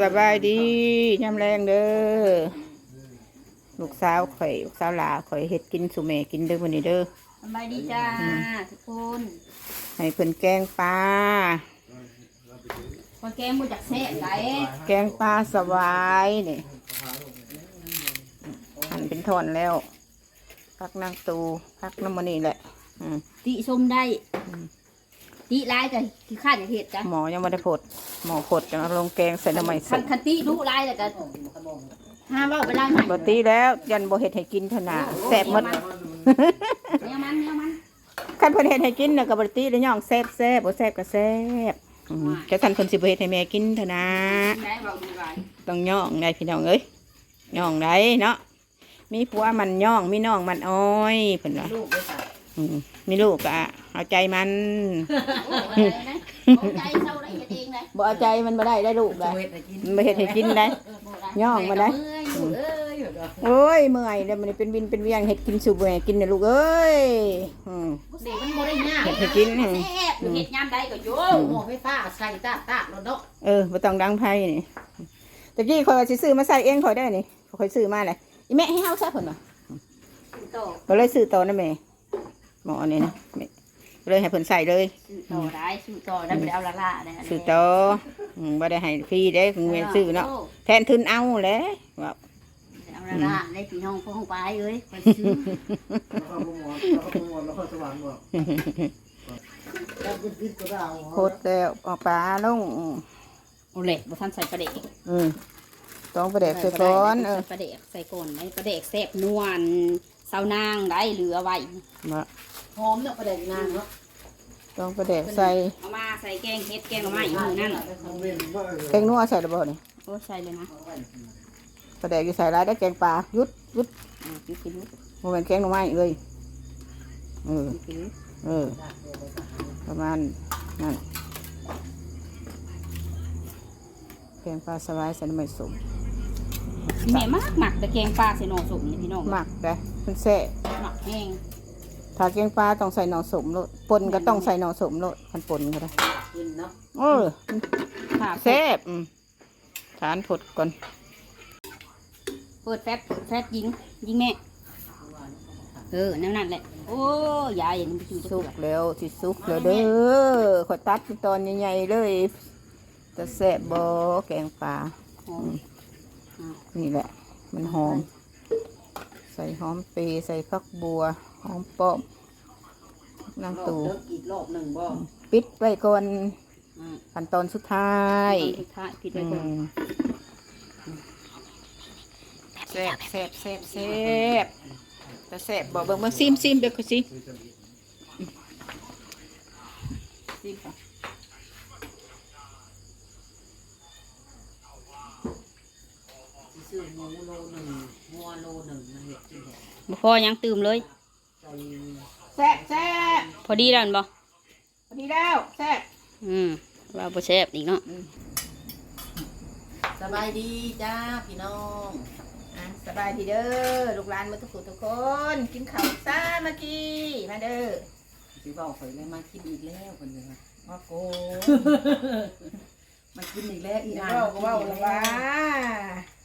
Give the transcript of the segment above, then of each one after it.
สบายดียำแรงเด้อลูกสาวข่อยลูกสาวหลาข่อยเฮ็ดกินสุเมกินเด้อวันนี้เด้อสบายดีจ้าทุกคนให้เพิ่นแกงปลาพอแกงมูจากแซ่ไหลแกงปลาสวายนี่หั่นเป็นท่อนแล้วพักนางตูพักน้ำมันนี่แหละอืมติชมได้ ติร้ายกับขี้ข้าจะเห็ดจ้ะหมอยังไม่ได้ผด หมอผดจะเอาลงแกงใส่น้ำมันสคันดคันติรู้ร้ายแล้วกันห้ามว่าเวลาไหนบตีแล้วยันบ่เฮ็ดให้กินเถอะนะแซ่บหมด เนี้ยมันเนี้ยมันคันเพิ่นเฮ็ดให้กินน่ะก็บ่ได้ตีแล้วย่องแซ่บแซ่บบ่แซ่บก็แซ่บอืมจะทันเพิ่นสิบ่เฮ็ดให้แม่กินเถอะนะได้เบาดีไรต้องย่องได้พี่น้องเอ้ยย่องได้เนาะมีผัวมันย่องมีน้องมันอ้อยเพิ่นว่าลูกด้วยค่ะ อืมมีลูกก็เอาใจมันโอ้ยอะไรนะโอ้ใจเศร้าได้เห็ดเองเลยบ่เอาใจมันบ่ได้ได้ลูกได้เฮ็ดให้กินมันบ่เฮ็ดให้กินได้ย่องมาได้เมื่อยอยู่เอ้ยเดี๋ยวโอ้ยเมื่อยแล้วมันเป็นวินเป็นเวียงเฮ็ดกินสุบแม่กินน่ะลูกเอ้ยอืมเด็กมันโมได้ยากเฮ็ดให้กินแซ่บเห็ดยามใดก็โย่หม้อไฟฟ้าใส่ตากตากแล้วเนาะเออบ่ต้องดังไผนี่ตะกี้ข่อยว่าสิซื้อมาใส่เองข่อยได้นี่ข่อยซื้อมาเลยอีแม่ให้เฮาซะเพิ่นว่าโตก็เลยซื้อต่อนะแม่ห มอนี่นะแม่ก็เลยให้เพิ่นใส่เลยซื้อต่อได้ซื้อต่อได้ไปเอาละละได้ซื้อต่ออืมบ่ได้ให้ฟรีเด้คุณแม่ซื้อเนาะแทนทุนเอาแหละว่าเอาละละได้พี่น้องพวกของไปเอ้ยไปซื้อแล้วก็หมอนแล้วก็หมอนแล้วก็สว่างบ่แล้วกินกินก็ได้เอาโคตรแล้วเอาปลาลงโอ้เละบ่ทันใส่ปลาเด็กอืมต้องไปแดกใส่ก่อนเออปลาเด็กใส่ก่อนได้ปลาเด็กแซ่บนวลเสานางได้เหลือไว้มา หอมเนี่ยประเด็นนางเนาะต้องไปแดกใส่เอามาใส่แกงเฮ็ดแกงหน่อไม้อีกหมู่นั่นทำเว้นว่าเออแกงนัวใส่ระบ่นี่โอ้ใส่เลยนะไปแดกอยู่ใส่ร้ายได้แกงปลายุดยุดอ่ากินกินบ่แม่นแกงหน่อไม้เลยเออกินเออประมาณนั้นแกงปลาสบายใส่น้ำมันสมแม่มากหมักแต่แกงปลาใส่หน่อสมนี่พี่น้องหมักได้มันแซ่บหมักแห้ง ถ้าแกงปลาต้องใส่หน่อสมโลดปนก็ต้องใส่หน่อสมโลดคันปนก็ได้กินเนาะเออค่ะแซ่บอืมทานผดก่อน เปิดแฟบแฟบยิง ยิงแม่ เออนั่นนั่นแหละ โอ้ยายมันไปอยู่สุสุกกแล้วสิสุกแล้วเด้อขอยตัดเป็นตอนใหญ่ๆเลย จะแซ่บบ่แกงปลาหอมนี่แหละ มันหอม ใส่หอมเปรย์ใส่ผักบัว หอมป้อมนางรอบตูเลิกอีกรอบหนึ่งบ่ปิดไว้ก่อนอ่าขั้นตอนสุดท้ายสุดท้ายผิดไปอืก่อนมแซ่บแซ่บแซ่บแซ่บแต่แซ่บบอกเบิ่งเบิ่งซิมซิมเดี๋ยวคือสิสิค่ะสิซื้อหมูโลหนึ่งงัวโลหนึ่งมาเฮ็ดกินแท้บ่พอยังตื่มเลยใส่ แซ่บแซ่บพอดีแล้วนั่นบ่พอดีแล้วแซ่บอืมว่าบ่แซ่บอีกเนาะสบายดีจ้าพี่น้องอะสบายดีเด้อลูกหลานมาทุกคนทุกคน กินข้าวซ่ามากี้มาเด้อสิเว้าข่อยเลยมากินอีกแล้วเพิ่นเลยว่ามาโกมากินอีกแล้วอีเดี๋ยวอ่างเราก็เว่าแล้วว่า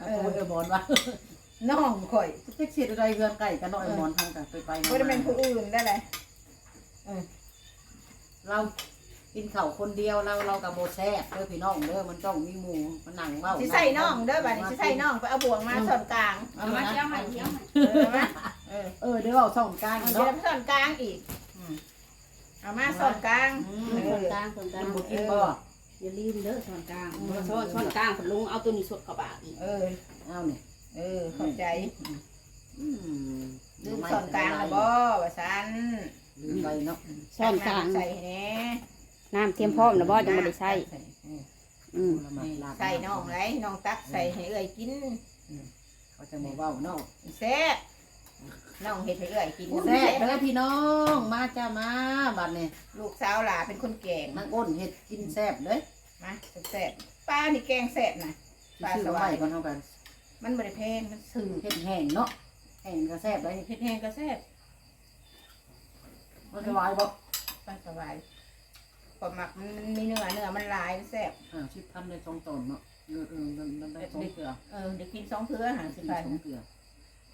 เออ เออบอลว่า น้องข่อยเจ๊กเสียดอะไรเรือนไก่กันหน่อยบอลทางกันไปไปบ่ได้เป็นผู้อื่นได้เลยเรากินข้าวคนเดียวเราเรากับโบแซ่บเด้อพี่น้องเด้อมันต้องมีหมูมันหนังเบ้าสิใส่น้องเด้อบัดนี้สิใส่น้องไปเอาบ่วงมาส่วนกลางเอาเอามามาเที่เที่ยยววใหใหม่ม่เที่เที่ยยววใหใหม่ม่เออมาเออเออเดี๋ยวเอาช่องกลางเอาเนาะเดี๋ยวส่วนกลางอีกอืมเอามาส่วนกลางอืมส่วนกลางส่วนกลางกินบุกินบ่อย่าลืมเด้อส่วนกลางส่วนส่วนกลางผลลุงเอาตัวนี้สดกระบะอีกเออเอาเนี่ย เออเข้าใจอืมลืมส่วนกลางแล้วบ่ว่าซั่นลืมไปเนาะส่วนกลาง ใส่ให้แหน่น้ำเทียมพร้อมนะบ่ยังบ่ได้ใส่เอออืมละหมาดลาดใส่น้องไรน้องตักใส่ให้เอ้อยกินเขาจะมาเว้าเนาะแซ่บน้องเฮ็ดให้เอ้อยกินแซ่บเด้อพี่น้องมาจ้ามาบัดนี้ลูกสาวหลาเป็นคนแกงนางอ้นเฮ็ดกินแซ่บเด้อมาแซ่บปลานี่แกงแซ่บนะปลาชื่อสไว้วายก่อนเท่ากัน มันบ่ได้แพงมันซื้อเฮ็ดแห้งเนาะแห้งก็แซ่บได้เฮ็ดแห้งก็แซ่บบ่สบายบ่ปลาสวายปความหมักมันมีเนื้อเนื้อมันหลายแซ่บห้าสิบพันได้สองตนเนาะเออเออมันมันได้สองเกลือเออเดี๋ยวกินสองเทื่อหาสิสิบบาทสองเกลือ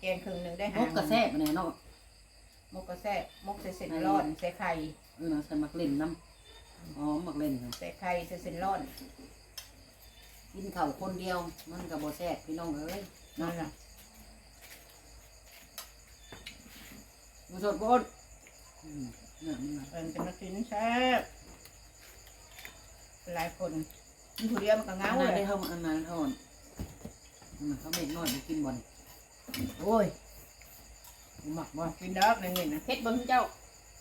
แกงครึ่งหนึ่งได้มหากกระแซ่บเนี่ยเนาะมกกระแซ่บมกใส่เส้นร้อนใส่ไข่เออใส่มักเล่นน้ำอ๋อมักเล่นครับใส่ไข่ใส่เส้นร้อน กินข้าวคนเดียว มันกับโบแซ่บพี่น้องเอ้ยนั่นน่ะมาสดบนอืมเนี่ยมันน่ะเออจะมากินแซ่บหลายคนกินผู้เดียวมันก็เหงาอันนั้นเลได้ยเท่าอันนั้นเท่าอันนั้นเขาเม็ดน้อยไปกินบ่อนโอ้ยหมักบ่กินดอกนั่นนี่นะเพชรเบิ่งเจ้า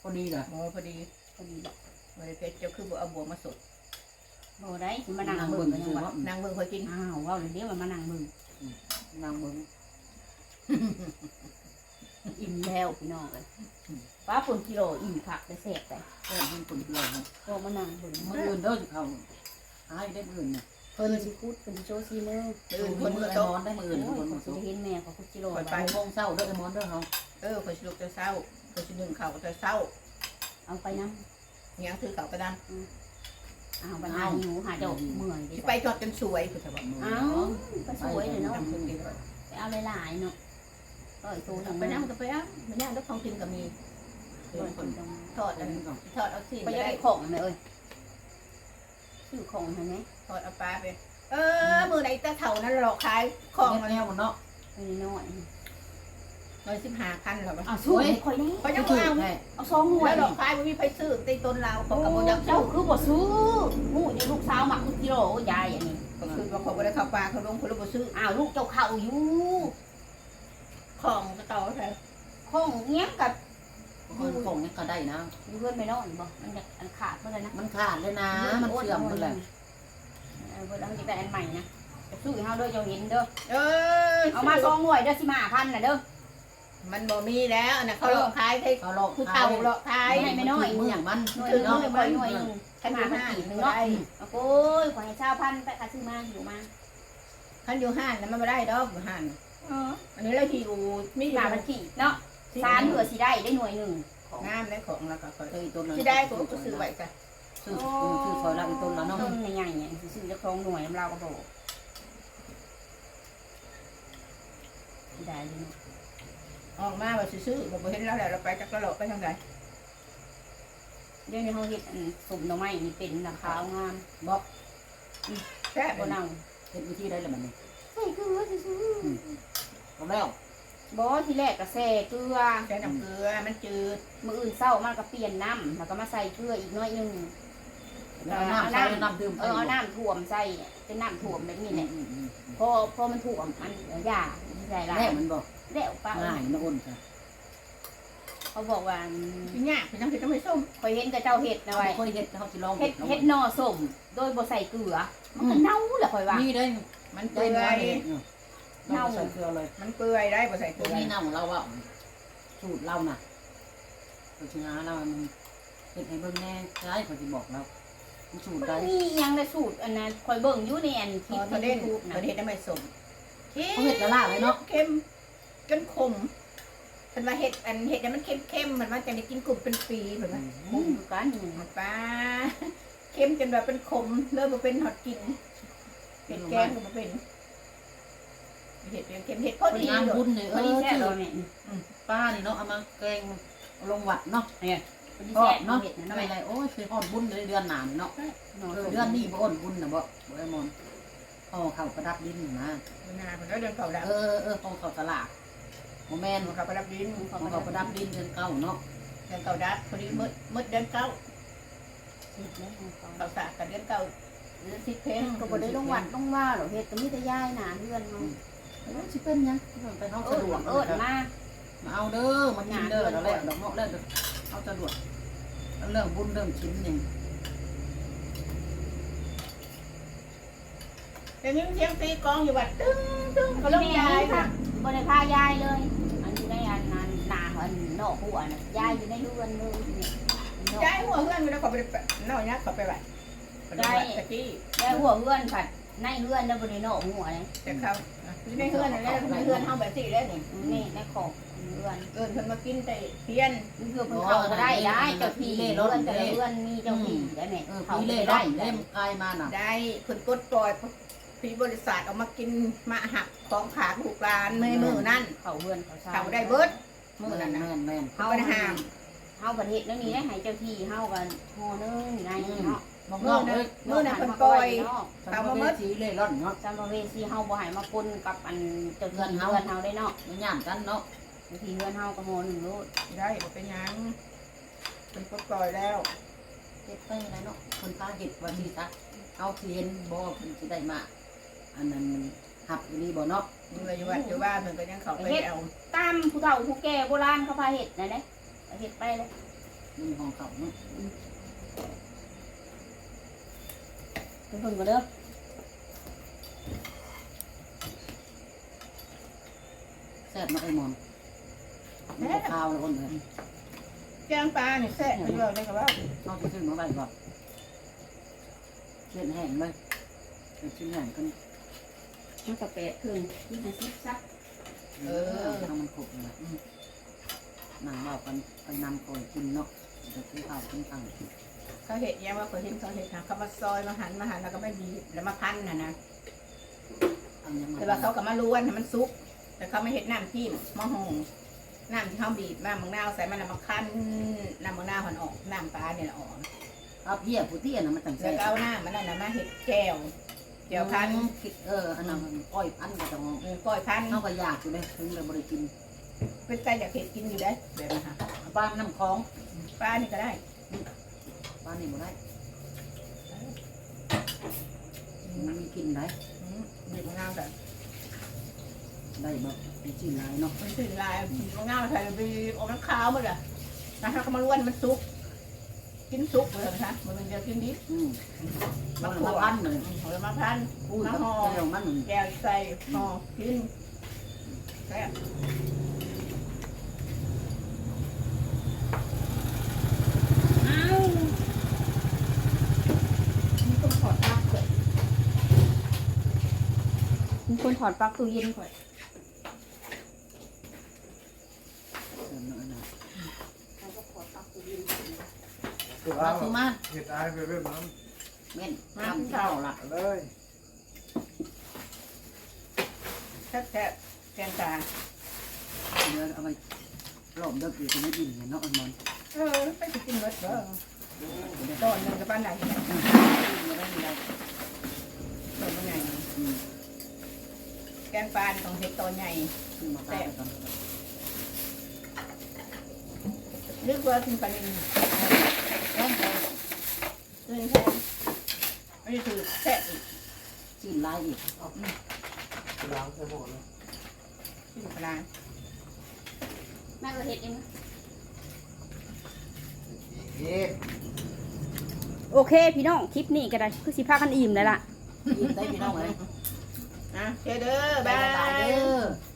พอดีล่ะหมอพอดีพอดีบอกบริเพชรเจ้าคือบ่เอาบวมาสด โบได้สิมานั่งเบิ่งกันยังวะนางเบิ่งคอยกินอ้าวเว่าเลยเดี๋ยวมันมานั่งเบิ่งนางเบิ้งอิ่มแล้วพี่น้องเลยป้าปุ่นกิโลอิ่มผักได้แซ่บไปแซ่บมันคนเดียวเนาะก็มานั่งเบิ่งมืออื่นเด้อสิเขาหายได้มืออื่นเนี่ยเพิ่นสิคุดเพิ่นสิโชว์ซีมือตื่นคคนนมืมืออไอ้โตะมอนได้มืออื่นโอ้ยคนเขามาสิสุกได้เห็นแม่เขาคุดกิโลไปไปโมงเช้าเด้อไอ้มอนเด้อเฮาเออคอยสิลุกแต่เช้าคอยสินึ่งข้าวแต่เช้าเอาไปน้ยังถือข้าวกระดานำเอาไปหาหนูหาเจ้าเมื่อยดิสิไปจอดจนสวยคือจะบอกเอาก็สวยเลยเนาะทำคนเดียวไปเอาหลายๆเนาะก็ไอ้ตัวไปนั่งก็ไปอะไปนั่งแล้วของกินก็มีเดินคนตรงทอดอันทอดเอาสิไปจะได้ของไหมเอ้ยซื้อของเห็นไหมทอดเอาปลาไปเออมือไหนตะเถ่านั้นหลอกขายของแม่มันแนวมันเนาะไปน้อย ร้อยสิบห้าพันหรอวะเอาสู้คอยนี่เขายังถูกเอาแท้เอาซองหน่วแล้ยวหลอกขายมันมีไฟซื้อตีต้นเราเขากับโมยักเจ้าเจ้าคือบ่ซื้อหูนี่ลูกสาวหมักคุดกิโลยายอันนี้ก็คือว่าเขาไม่ได้เข้าปลาเขาลงคนละบ่ซื้ออ้าวลูกเจ้าเข่าอยู่ของก็ต่อใช่ของเงี้ยกับคนคงนี่ก็ได้นะ อยู่เพื่อนไม่นอนบ่มันจะอันขาดเมื่อไรนะมันขาดเลยนะ มันเสื่อมหมดเลยเออเพื่อนจะได้อันใหม่นะจะสู้ให้เฮาเด้อเจ้าเห็นเด้อ เออเอามาซองหน่วยเด้อสิมาพันน่ะเด้อ มันบ่มีแล้วนะเขาหลอกขายให้เขาหลอกผู้เฒ่าหลอกขายให้ไม่น้อยมืออย่างมันหน่วยถึหงนึงเนาะหน่วยหน่วยหนึงขันอมายู่พันห้านกีบหนึงก็เนาะได้โอ้ยขอให้ชาวพันไปค่าซื้อมาอยู่มาขันอยู่ห้านนะมันไม่ได้ดอกอยู่ห้านเอออันนี้เราที่อยู่มีอยู่มาพันกีบเนาะสามเผื่อสิได้ได้หน่วยหนึงของงามเลยของแล้วก็ค่อยเคยต้นที่ได้ก็ก็ซื้อไว้จ้ะซื้อซื้อซอยละอีต้นละเนาะต้นใหญ่ๆเนี่ยซื้อจะครองหน่วยน้ำเราก็บอกได้เลยเนาะ ออกมาว่าสิซื้อบ่เห็นแล้วแหละเราไปจักกะโหลกไปทางใดเดี๋ยวนี้เขาเห็ดอันสมหน่อไม้นี่เป็นราคางามบอกแซ่บบ่เน่าเห็นวิธีได้แล้วมันนี่ใส่เกลือซื่อเอาแล้วๆบ่ที่แรกก็แส่เกลือ ใช้น้ำเกลือมันจืดมื้ออื่นเช้ามันก็เปลี่ยนน้ำแล้วก็มาใส่เกลืออีกหน้อยหนึงแล้วน้ำใส่น้ำดื่มเออเอาน้ำท่วมใส่เป็นน้ำท่วมแบบนี้แหละพอพอมันท่วมมันหยาใส่ละแม่มันบอก แล้วป้าง่ายนะอ้นค่ะเขาบอกว่าพี่ยากพี่น้ำพี่ต้องไปส้มคอยเห็นกับเจ้าเห็ดนะเอาไว้ไปค่อยเห็ดเขาจะลองเห็ดเห็ดนอส้มโดยบ่ใส่เกลือ มันก็เน่าแหละคอยว่านี่ได้มันเปื่ได้อเนื้อยเห็ดเราใส่เกลือเลย มันเปื่อยได้บ่ใส่เกตัลืวอนี้น้ำของเราอะสูตรเราน่ะเราชนะเรามันเห็ดให้เบิ่งแน่ใช่เขาจะบอกเราสูตรมัได้นมีอิหยังในสูตรอันนั้นคอยเบิ่งอยู่ในอันคพลิอปประในเด็นยูทูบปนะระเด็นทำไมส้มเขาเห็ดละล่าเลยเนาะเค็ม จนขมเป็นว่าเห็ดอันเห็ดเนี่ยมันเค็มๆเค็มๆมันว่าจะได้กินกลุ่มเป็นปีเหมือนกันมุมอยู่กันป้าเค็มจนแบบเป็นขมเริ่มมาเป็นหอดกินเห็ดแกงก็มาเป็นเห็ดเป็นเค็มเห็ดพอดีงานเลยบุญเนี่ยพเออดีอแซ่บชื่อเนี่ยป้านี่เนาะเอามาแกงลงวัดเนาะพอดีทอแซ่ดบเนาะเห็ดนะทำเนาะไมไรโอ้ยคือฮอดบุญเลยเดือนหนานเนาะเดือนนี้บ่อนบุญนะบ่บ่ไอ้มอนห่อข้าวประดับดินนะมันนามันก็เดินเก่าดับเออเออห่อข้าตลาด โมแมนมันขับประดับดินห่อข้าวประดับดินเดือนเก้าเนาะเดินเก่าดับพอดีมืดมืดเดินเก้าเห็ดแล้วของเขาเขาสากกับเดินเก่าหรือสิเพลงก็บ่ได้ลงวัดลงว่าหรอกเฮ็ดก็มีแต่ย้ายหน้าเฮือนเนาะเออสิเป็นหยังไปเฮาเอสะอดวกเอิ้นมามาเอาเด้อมากินเด้อแล้วแหละดอกเนาะแล้วเอาสะดวกเรื่องบุญเรื่องชิ้นนี่แต่นี่เสียงตีกองอยู่วัดตึ้งตึ้งก็เขาลลงงยายายค่ะ ค่ะบ่ได้พายายเลย อันอยู่ในอันนั้นหน้าอันนอกหัวน่ะยายอยู่ในเฮือนเลยนี่ย้ายหัวเพื่อนไปแล้วเขาไปนอกนี้เขาไปไหวได้ตะกี้ยายหัวเฮือนผัดในเรือนแล้วบริโนอกหัวเลยแต่เขาอยู่ในเฮือนนั่นแหละในเฮือนเฮาแบบสี่แล้วนี่นี่ในของเรือนเอิ้นเพิ่นมากินแต่เพี้ยนนี่คือเพิ่นเข้าบ่ได้ได้เจ้าที่เรือนแต่ละเรือนมีเจ้าที่ได้ไหมเออเข้าพี่บ่เล่ได้ได้เล่มกายมาน่ะ ได้เพิ่นกดปล่อย พี่บริษัทเอามากินมาหักของขาลูกหลานในมือนั่นเข้าเรือนเขาชาเขาได้เบิดมือแม่นั่นนน่ะแม่นแม่นเขาบ่ได้ห้าม เฮาประเทศแล้วนี่ได้ให้เจ้าที่เฮากันฮอนึงไงเนาะมองนอกเลยมือน่ะเพิ่นปล่อยเอามาเมื่อสีเล่ร่อนเนาะจำประเวสีเฮาบ่ให้มาปนกับอันเจ้าที่เรือนเฮาได้เนาะมันย่านกันเนาะบางทีเรือนเฮาก็โมหนึ่งโลดได้บ่เป็นหยังเพิ่นกดปล่อยแล้วเฮ็ดไปอะไรเนาะคนตาเห็ดวันนี้ตาเอาสิเห็นบ่เพิ่นสิได้มา อันนั้นมันหับอยู่นี่บ่เนาะมืออยู่วัดอยู่บ้านเพิ่นก็ยังเข้าไปเอาตามผู้เฒ่าผู้แก่โบราณเขาพาเฮ็ดนั่นแหละเอาเฮ็ดไปเลยมันของเขาเนาะเพิ่นก็เด้อแซ่บเนาะไอ้หมอนมันบ่ข้าวแล้วคนเด้อแกงปลานี่แซ่บเพิ่นว่าได้ก็ว่าเอาไปซื้อมาไว้ก่อนเช็ดแห้งเลยไปชิ้นแห้งกัน มันก็แปดครึ่งยี่สิบสิบซักเออทำมันขบเลยอืมนั่งเบากันไปนำก่อนกินเนาะเดี๋ยวกินข้าวกินตังเขาเฮ็ดยังว่าเขาเห็นเขาเฮ็ดหาเขามาซอยมาหั่นมาหั่นแล้วก็ไม่บีบแล้วมาพันน่ะนะเอายังไงแต่ว่าเขาก็มาล้วนให้มันสุก แต่เขาไม่เห็ดน้ำจิ้มมะฮงน้ำที่เขาบีบน้ำมะนาวใส่มันแล้วมาคั้นน้ำมะนาวมันออกน้ำปลาเนี่ยออกเอาเพี้ยผู้เตี้ยน่ะมันจังแล้วแซ่บก็เอาน้ำมันนั่นนะมาเห็ดแก้ว แก้วพันธุ์คิดเอออันนั้นมันอ้อยพันกับจังเออก้อยพันธุ์เขาก็อยากอยู่เลยถึงเลยบริกิน เป็นใจอยากเห็ดกินอยู่ได้อแบบนั้นค่ะบ้านน้ำคลองปลานี่ก็ได้บ้านนี่บ่ได้มันมีกินได้อืมบีบมะนาวกันได้บ่มีจีนลายเนาะมันถึงลายบีบมะนาวใส่ไปออกน้ำขาวหมดเลยนะคะก็มาล้วนมันสุก กินสุกเลยนะคะมันเดียวกินดิบอืมมันมาพันเลยอืมเอามาพันพูดกับเจ้ามันแก้วใส่ห่อกินแซ่บอ้าวมีคนถอดปลั๊กเลยมีคนถอดปลั๊กตู้เย็นข่อย เออเนาะเนาะ เขาก็ถอดปลั๊กตู้เย็น ตัว มา เอาคือมาเห็ดอายไปเรื่อยมันเม่นทำข้าวละเลยแซ่บแซ่บแกงกาเดี๋ยวเอาไปรอบเด็กอยู่ที่ไม่กินเนี่ยเนาะอันนั้นเออไปสิกินเบิดเด้อตอนหนึงกับป้านไหนเนี่ยไม่ได้มีอะไรตอนเป็นไงอืมแกงปลานี่ต้องเห็ดตอนใหญ่ขึ้นมาตายไปก่อน นึกว่ากินปลานิล แห้งเลย เงินแพงอันนี้คือแซ่บอีก จีนลายอีกล้างใส่หมดเลยกินปลาแม่ก็เฮ็ดเองนะเอ๊ะโอเค พี่น้องคลิปนี้ก็ได้คือสิพากันอิ่มแล้วล่ะกินได้พี่น้องเลยนะเจอเด้อบ๊าบ๊ายยบาบายยเด้อ